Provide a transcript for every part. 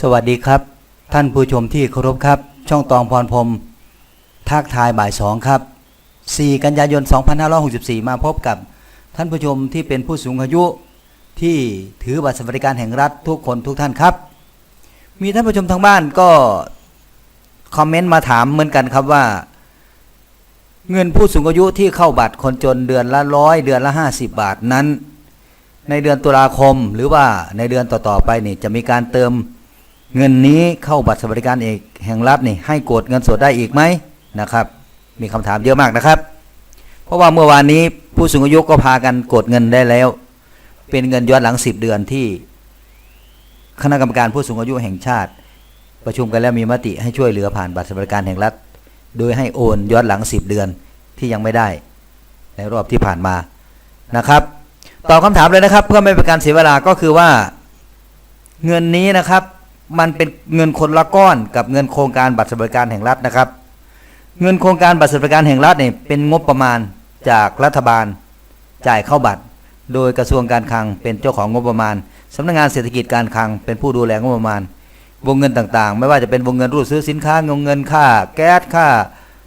สวัสดีครับ ท่านผู้ชมที่เคารพครับ ช่องตองพรพรมทักทายบ่ายสองครับ 4 กันยายน 2564 มาพบกับท่านผู้ชมที่เป็นผู้สูงอายุที่ถือบัตรสวัสดิการแห่งรัฐทุกคนทุกท่านครับ มีท่านผู้ชมทางบ้านก็คอมเมนต์มาถามเหมือนกันครับว่า เงินผู้สูงอายุที่เข้าบัตรคนจนเดือนละร้อยเดือนละ 50 บาทนั้น ในเดือนตุลาคมหรือว่าในเดือนต่อๆไปนี่จะมีการเติม เงินนี้เข้าบัตรสวัสดิการเอกแห่งรัฐนี่ให้กดเงินสดได้อีกไหมนะครับ มีคำถามเยอะมากนะครับ เพราะว่าเมื่อวานนี้ผู้สูงอายุก็พากันกดเงินได้แล้ว เป็นเงินย้อนหลัง 10 เดือนที่คณะกรรมการผู้สูงอายุแห่งชาติ ประชุมกันแล้วมีมติให้ช่วยเหลือผ่านบัตรสวัสดิการแห่งรัฐ โดยให้โอนย้อนหลัง 10 เดือนที่ยังไม่ได้ ในรอบที่ผ่านมานะครับตอบคำถามเลยนะครับ เพื่อไม่เป็นการเสียเวลาก็คือว่า เงินนี้นะครับ มันเป็นเงินคนละก้อนกับเงินโครงการบัตรสวัสดิการแห่งรัฐนะครับ เงินโครงการบัตรสวัสดิการแห่งรัฐเนี่ยเป็นงบประมาณจากรัฐบาลจ่ายเข้าบัตร โดยกระทรวงการคลังเป็นเจ้าของงบประมาณสำนักงานเศรษฐกิจการคลังเป็นผู้ดูแลงบประมาณ วงเงินต่างๆ ไม่ว่าจะเป็นวงเงินรูดซื้อสินค้าวงเงินค่า แก๊สค่า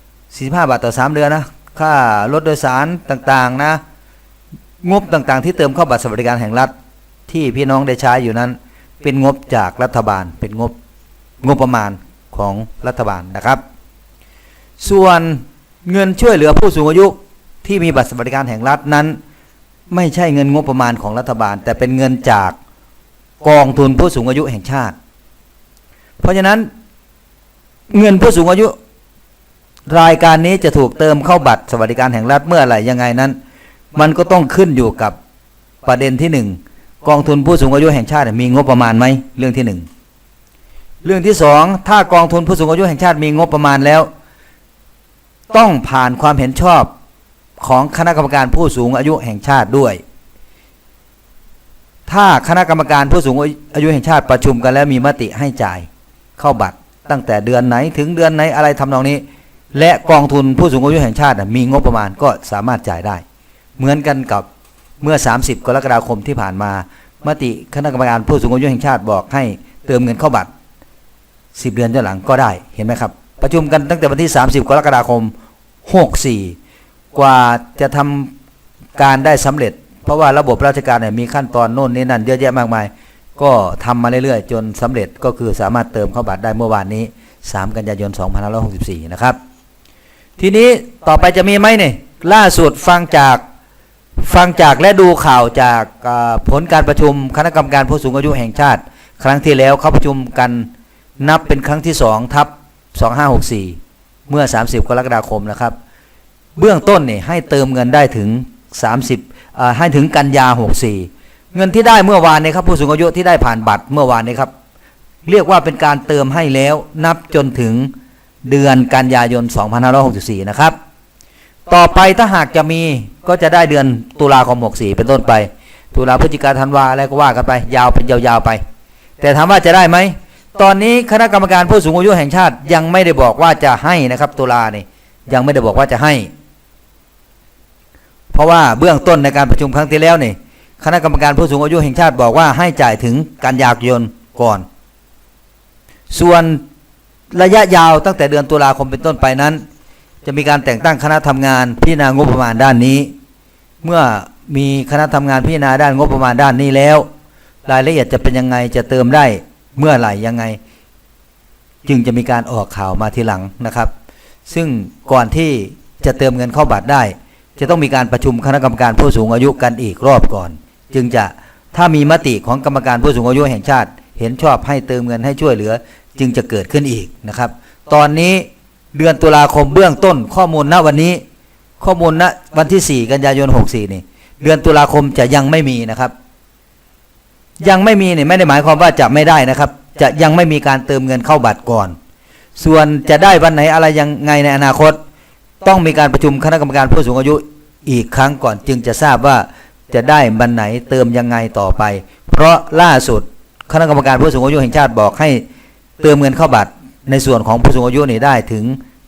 45 บาทต่อ 3 เดือนนะค่ารถโดยสารต่างๆนะงบต่างๆ ที่เติมเข้าบัตรสวัสดิการแห่งรัฐที่พี่น้องได้ใช้อยู่นั้น เป็นงบจากรัฐบาล เป็นงบงบประมาณของรัฐบาลนะครับ ส่วนเงินช่วยเหลือผู้สูงอายุที่มีบัตรสวัสดิการแห่งรัฐนั้น ไม่ใช่เงินงบประมาณของรัฐบาล แต่เป็นเงินจากกองทุนผู้สูงอายุแห่งชาติ เพราะฉะนั้น เงินผู้สูงอายุ รายการนี้จะถูกเติมเข้าบัตรสวัสดิการแห่งรัฐเมื่อไหร่ยังไงนั้น มันก็ต้องขึ้นอยู่กับประเด็นที่หนึ่ง กองทุนผู้สูงอายุแห่งชาติมีงบประมาณไหมเรื่องที่หนึ่งเรื่องที่สองถ้ากองทุนผู้สูงอายุแห่งชาติมีงบประมาณแล้ว ต้องผ่านความเห็นชอบของคณะกรรมการผู้สูงอายุแห่งชาติด้วย ถ้าคณะกรรมการผู้สูงอายุแห่งชาติประชุมกันแล้วมีมติให้จ่ายเข้าบัตรตั้งแต่เดือนไหนถึงเดือนไหนอะไรทำนองนี้ และกองทุนผู้สูงอายุแห่งชาติมีงบประมาณก็สามารถจ่ายได้ เหมือนกันกับ เมื่อ 30 กรกฎาคมที่ผ่านมา มติคณะกรรมการผู้สูงอายุแห่งชาติบอกให้เติมเงินเข้าบัตร 10 เดือนย้อนหลังก็ได้เห็นไหมครับ ประชุมกันตั้งแต่วันที่ 30 กรกฎาคม 64 กว่าจะทำการได้สำเร็จ เพราะว่าระบบราชการเนี่ยมีขั้นตอนโน่นนี่นั่นเยอะแยะมากมาย ก็ทำมาเรื่อยๆ จนสำเร็จก็คือสามารถเติมเข้าบัตรได้เมื่อวานนี้ 3 กันยายน 2564 นะครับ ทีนี้ต่อไปจะมีไหมเนี่ยล่าสุดฟังจาก ฟังจากและดูข่าวจากผลการประชุมคณะกรรมการผู้สูงอายุแห่งชาติ ครั้งที่แล้วเขาประชุมกันนับเป็นครั้งที่2ทับ2564 เมื่อ 30 กรกฎาคมนะครับ เบื้องต้นเนี่ยให้เติมเงินได้ถึง 30ให้ถึงกันยา 64 เงินที่ได้เมื่อวานนี้ครับผู้สูงอายุที่ได้ผ่านบัตรเมื่อวานนี้ครับ เรียกว่าเป็นการเติมให้แล้วนับจนถึงเดือนกันยายน 2564 นะครับ ต่อไปถ้าหากจะมีก็จะได้เดือนตุลาคม64เป็นต้นไป ตุลาพฤศจิกาธันวาอะไรก็ว่ากันไป ยาวเป็นยาวๆไป แต่ถามว่าจะได้ไหมตอนนี้คณะกรรมการผู้สูงอายุแห่งชาติยังไม่ได้บอกว่าจะให้นะครับ ตุลานี่ยังไม่ได้บอกว่าจะให้ เพราะว่าเบื้องต้นในการประชุมครั้งที่แล้วนี่คณะกรรมการผู้สูงอายุแห่งชาติบอกว่าให้จ่ายถึงกันยายนก่อน ส่วนระยะยาวตั้งแต่เดือนตุลาคมเป็นต้นไปนั้น จะมีการแต่งตั้งคณะทำงานพิจารณางบประมาณด้านนี้ เมื่อมีคณะทำงานพิจารณาด้านงบประมาณด้านนี้แล้ว รายละเอียดจะเป็นยังไงจะเติมได้เมื่อไหร่ยังไง จึงจะมีการออกข่าวมาทีหลังนะครับ ซึ่งก่อนที่จะเติมเงินเข้าบัตรได้ จะต้องมีการประชุมคณะกรรมการผู้สูงอายุกันอีกรอบก่อน จึงจะถ้ามีมติของกรรมการผู้สูงอายุแห่งชาติ เห็นชอบให้เติมเงินให้ช่วยเหลือ จึงจะเกิดขึ้นอีกนะครับ ตอนนี้ เดือนตุลาคมเบื้องต้น ข้อมูลณวันนี้ ข้อมูลณวันที่ 4 กันยายน 64 นี่ เดือนตุลาคมจะยังไม่มีนะครับ ยังไม่มีเนี่ยไม่ได้หมายความว่าจะไม่ได้นะครับ จะยังไม่มีการเติมเงินเข้าบัตรก่อน ส่วนจะได้วันไหนอะไรยังไงในอนาคต ต้องมีการประชุมคณะกรรมการผู้สูงอายุอีกครั้งก่อนจึงจะทราบว่าจะได้บันไหนเติมยังไงต่อไป เพราะล่าสุดคณะกรรมการผู้สูงอายุแห่งชาติบอกให้เติมเงินเข้าบัตร ในส่วนของผู้สูงอายุนี่ได้ถึง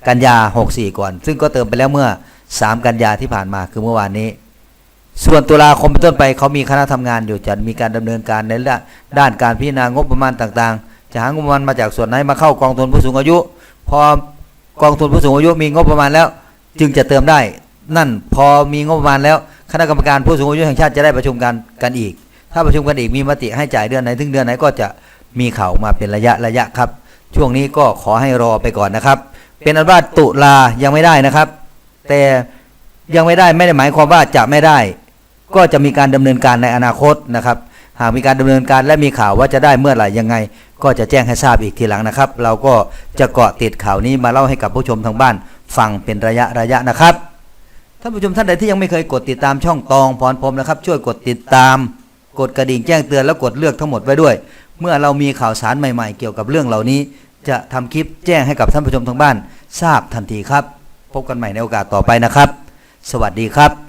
กันยา 64 ก่อน ซึ่งก็เติมไปแล้วเมื่อ 3 กันยาที่ผ่านมาคือเมื่อวานนี้ ส่วนตุลาคมเป็นต้นไปเขามีคณะทำงานอยู่จะมีการดำเนินการในด้านด้านการพิจารณางบประมาณต่างๆ จะหางบประมาณมาจากส่วนไหนมาเข้ากองทุนผู้สูงอายุ พอกองทุนผู้สูงอายุมีงบประมาณแล้ว จึงจะเติมได้ นั่นพอมีงบประมาณแล้วคณะกรรมการผู้สูงอายุแห่งชาติจะได้ประชุมกันกันอีก ถ้าประชุมกันอีกมีมติให้จ่ายเดือนไหนถึงเดือนไหนก็จะมีข่าวมาเป็นระยะระยะครับ ช่วงนี้ก็ขอให้รอไปก่อนนะครับ เป็นอันว่าตุลายังไม่ได้นะครับ แต่ยังไม่ได้ไม่ได้หมายความว่าจะไม่ได้ ก็จะมีการดำเนินการในอนาคตนะครับ หากมีการดำเนินการและมีข่าวว่าจะได้เมื่อไหร่ยังไง ก็จะแจ้งให้ทราบอีกทีหลังนะครับ เราก็จะเกาะติดข่าวนี้มาเล่าให้กับผู้ชมทางบ้านฟังเป็นระยะระยะนะครับท่านผู้ชมท่านใดที่ยังไม่เคยกดติดตามช่องตองพรพรมนะครับ ช่วยกดติดตาม กดกระดิ่งแจ้งเตือนแล้วกดเลือกทั้งหมดไว้ด้วย เมื่อเรามีข่าวสารใหม่ๆ เกี่ยวกับเรื่องเหล่านี้ จะทำคลิปแจ้งให้กับท่านผู้ชมทางบ้าน ทราบทันทีครับ พบกันใหม่ในโอกาสต่อไปนะครับ สวัสดีครับ